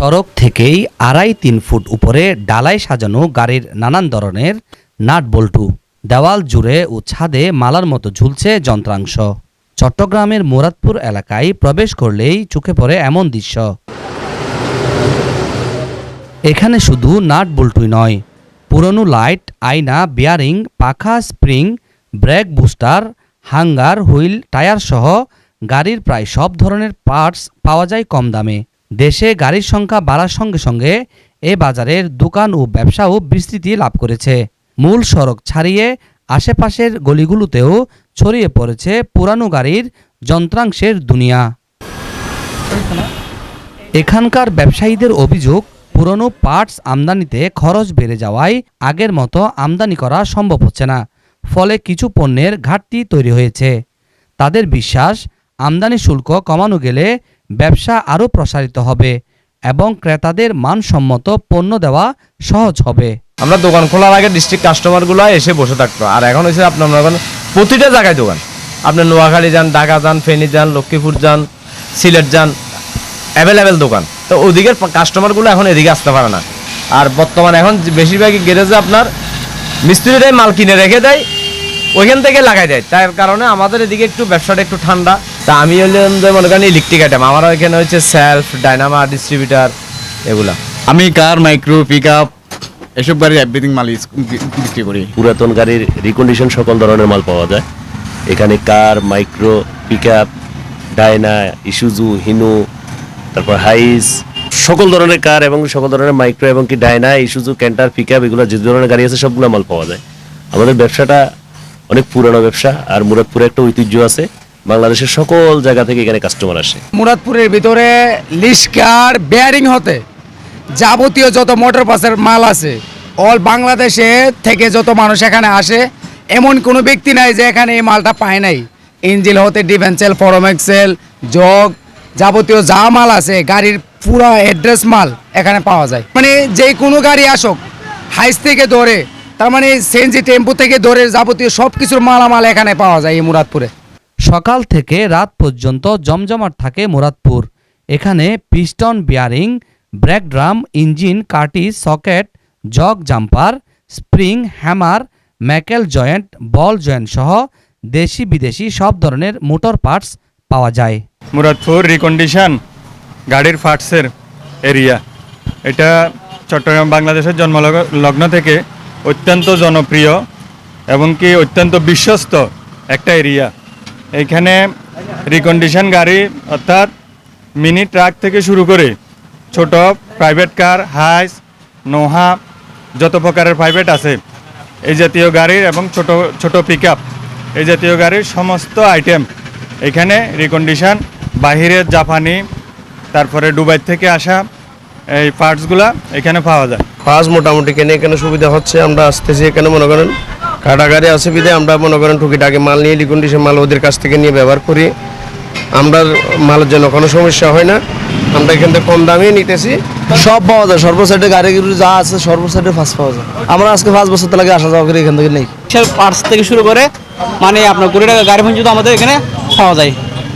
সড়ক থেকেই আড়াই তিন ফুট উপরে ডালাই সাজানো গাড়ির নানান ধরনের নাট বল্টু, দেওয়াল জুড়ে ও ছাদে মালার মতো ঝুলছে যন্ত্রাংশ। চট্টগ্রামের মুরাদপুর এলাকায় প্রবেশ করলেই চোখে পড়ে এমন দৃশ্য। এখানে শুধু নাট বল্টুই নয়, পুরনো লাইট, আয়না, বিয়ারিং, পাখা, spring, brake booster, hanger, wheel tyre সহ গাড়ির প্রায় সব ধরনের পার্টস পাওয়া যায় কম দামে। দেশে গাড়ির সংখ্যা বাড়ার সঙ্গে সঙ্গে এ বাজারের দোকান ও ব্যবসাও বিস্তৃতি লাভ করেছে। মূল সড়ক ছাড়িয়ে আশেপাশের গলিগুলোতেও ছড়িয়ে পড়েছে পুরানো গাড়ির যন্ত্রাংশের দুনিয়া। এখানকার ব্যবসায়ীদের অভিযোগ, পুরনো পার্টস আমদানিতে খরচ বেড়ে যাওয়ায় আগের মতো আমদানি করা সম্ভব হচ্ছে না। ফলে কিছু পণ্যের ঘাটতি তৈরি হয়েছে। তাদের বিশ্বাস, আমদানি শুল্ক কমানো গেলে ব্যবসা আরও প্রসারিত হবে এবং ক্রেতাদের মানসম্মত পণ্য দেওয়া সহজ হবে। আমরা দোকান খোলার আগে ডিস্ট্রিক্ট কাস্টমারগুলো এসে বসে থাকতো। আর এখন হচ্ছে আপনার প্রতিটা জায়গায় দোকান। আপনি নোয়াখালী যান, ঢাকা যান, ফেনী যান, লক্ষ্মীপুর যান, সিলেট যান অ্যাভেলেবেল দোকান। তো ওদিকের কাস্টমারগুলো এখন এদিকে আসতে পারে না। আর বর্তমানে এখন বেশিরভাগই গ্যারেজে আপনার মিস্ত্রিরাই মাল কিনে রেখে দেয়, ওইখান থেকে লাগাই দেয়। তার কারণে আমাদের এদিকে একটু ব্যবসাটা একটু ঠান্ডা। তা আমি হলাম যে মনে করেন ইলেকট্রিক আইটেম আমার এখানে হচ্ছে সেলফ ডাইনামা ডিস্ট্রিবিউটার এগুলা। আমি কার মাইক্রো পিক আপ এসব গাড়ির এভরিথিং মাল বিক্রি করি। পুরাতন গাড়ির রিকন্ডিশন সকল ধরনের মাল পাওয়া যায়। এখানে car micro pick up Dyna Isuzu Hino তারপর হাইস সকল ধরনের কার এবং সকল ধরনের মাইক্রো এবং কি Dyna Isuzu Canter pick up এগুলো যে ধরনের গাড়ি আছে সবগুলো মাল পাওয়া যায়। আমাদের ব্যবসাটা অনেক পুরানো ব্যবসা আর মুরাদপুরে একটা ঐতিহ্য আছে। বাংলাদেশের সকল জায়গা থেকে এখানে কাস্টমার আসে। মুরাদপুরের ভিতরে লিস্কার বেয়ারিং হতে যাবতীয় যত মোটর পাসের মাল আছে অল বাংলাদেশে থেকে যত মানুষ এখানে আসে, এমন কোনো ব্যক্তি নাই যে এখানে এই মালটা পায় নাই। ইঞ্জিল হতে ডিভেন্সেল ফরমেক্সেল জগ যাবতীয় যা মাল আছে, গাড়ির পুরা অ্যাড্রেস মাল এখানে পাওয়া যায়। মানে যে কোনো গাড়ি আসুক হাইস থেকে ধরে, তার মানে সেনজি টেম্পো থেকে ধরে যাবতীয় সব কিছুর মালামাল এখানে পাওয়া যায় এই মুরাদপুরে। সকাল থেকে রাত পর্যন্ত জমজমাট থাকে মুরাদপুর। এখানে piston bearing, brake drum, engine Curtis socket, জগ জাম্পার, স্প্রিং, হ্যামার, ম্যাকেল জয়েন্ট, বল জয়েন্ট সহ দেশি বিদেশি সব ধরনের মোটর পার্টস পাওয়া যায়। মুরাদপুর রিকন্ডিশন গাড়ির ফার্টসের এরিয়া। এটা চট্টগ্রাম বাংলাদেশের জন্মলগ্ন থেকে অত্যন্ত জনপ্রিয় এবং কি অত্যন্ত বিশ্বস্ত একটা এরিয়া। এইখানে রিকন্ডিশন গাড়ি, অর্থাৎ মিনি ট্রাক থেকে শুরু করে ছোট প্রাইভেট কার হাইস নোহা, যত প্রকারের প্রাইভেট আছে, এই জাতীয় গাড়ির এবং ছোট ছোট পিক এই জাতীয় গাড়ির সমস্ত আইটেম এখানে রিকন্ডিশন বাহিরের জাপানি, তারপরে দুবাই থেকে আসা এই পার্টসগুলা এখানে পাওয়া যায়। পাঁচ মোটামুটি কেনে এখানে সুবিধা হচ্ছে, আমরা আসতেছি এখানে মনে করেন। কাটাগাড়ি আছে বিধে আমরা মনে করেন টুকিটাকি মাল নিয়ে লিকুন্ডিশন মাল ওদের কাছ থেকে নিয়ে ব্যবহার করি। আমরা মালের জন্য কোনো সমস্যা হয় না। আমরা এখান থেকে কম দামে নিতেছি। সব পাওয়া যায় সর্বসাইডে গাড়িগুলো যা আছে সর্বসাইডে ফার্স্ট পাওয়া যায়। আমরা আজকে পাঁচ বছর লাগে আসা যাওয়া করি এখান থেকে নেই। পার্টস থেকে শুরু করে মানে আপনার কুড়ি টাকা গাড়ি পর্যন্ত আমাদের এখানে পাওয়া যায়।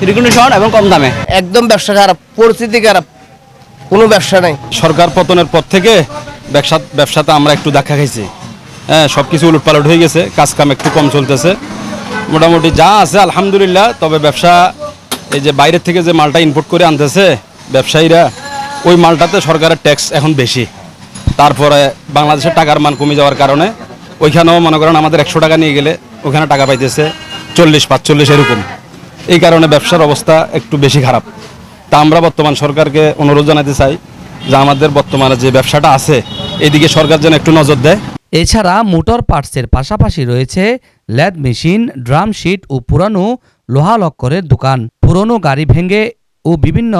রিকন্ডিশন এবং কম দামে। একদম ব্যবসা খারাপ পরিস্থিতি খারাপ কোনো ব্যবসা নাই। সরকার পতনের পর থেকে ব্যবসা ব্যবসাতে আমরা একটু দেখা খাইছি। হ্যাঁ সব কিছু উলটপালট হয়ে গেছে কাজ কাম একটু কম চলতেছে। মোটামুটি যা আছে, আলহামদুলিল্লাহ, তবে ব্যবসা, এই যে বাইরের থেকে যে মালটা ইনপুট করে আনতেছে ব্যবসায়ীরা, ওই মালটাতে সরকারের ট্যাক্স এখন বেশি। তারপরে বাংলাদেশের টাকার মান কমে যাওয়ার কারণে ওইখানেও মনে করেন আমাদের একশো টাকা নিয়ে গেলে ওখানে টাকা পাইতেছে চল্লিশ, পাঁচচল্লিশ এরকম। এই কারণে ব্যবসার অবস্থা একটু বেশি খারাপ। তা আমরা বর্তমান সরকারকে অনুরোধ জানাতে চাই যে আমাদের বর্তমানে যে ব্যবসাটা আছে, এদিকে সরকার যেন একটু নজর দেয়। এছাড়া মোটর পার্টসের পাশাপাশি রয়েছে ল্যাদ মেশিন, ড্রাম শিট ও পুরানো লোহা লক্করের দোকান। পুরনো গাড়ি ভেঙে ও বিভিন্ন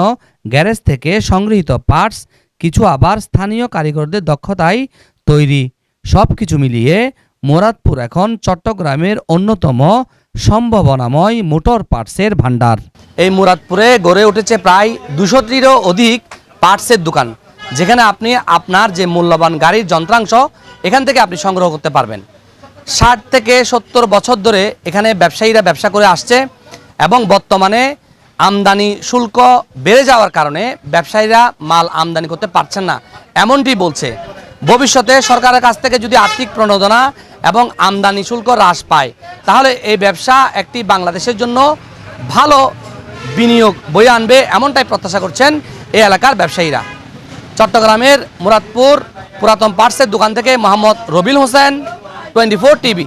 গ্যারেজ থেকে সংগৃহীত পার্টস, কিছু আবার স্থানীয় কারিগরদের দক্ষতায় তৈরি। সব কিছু মিলিয়ে মোরাদপুর এখন চট্টগ্রামের অন্যতম সম্ভাবনাময় মোটর পার্টসের ভাণ্ডার। এই মুরাদপুরে গড়ে উঠেছে প্রায় দুশোটিরও অধিক পার্টসের দোকান। যেখানে আপনি আপনার যে মূল্যবান গাড়ির যন্ত্রাংশ, এখান থেকে আপনি সংগ্রহ করতে পারবেন। ষাট থেকে সত্তর বছর ধরে এখানে ব্যবসায়ীরা ব্যবসা করে আসছে এবং বর্তমানে আমদানি শুল্ক বেড়ে যাওয়ার কারণে ব্যবসায়ীরা মাল আমদানি করতে পারছেন না, এমনটি বলছে। ভবিষ্যতে সরকারের কাছ থেকে যদি আর্থিক প্রণোদনা এবং আমদানি শুল্ক হ্রাস পায়, তাহলে এই ব্যবসা একটি বাংলাদেশের জন্য ভালো বিনিয়োগ বয়ে আনবে, এমনটাই প্রত্যাশা করছেন এই এলাকার ব্যবসায়ীরা। চট্টগ্রামের মুরাদপুর পুরাতন পার্টসের দোকান থেকে মোহাম্মদ রবিল হোসেন টোয়েন্টি ফোর টিভি।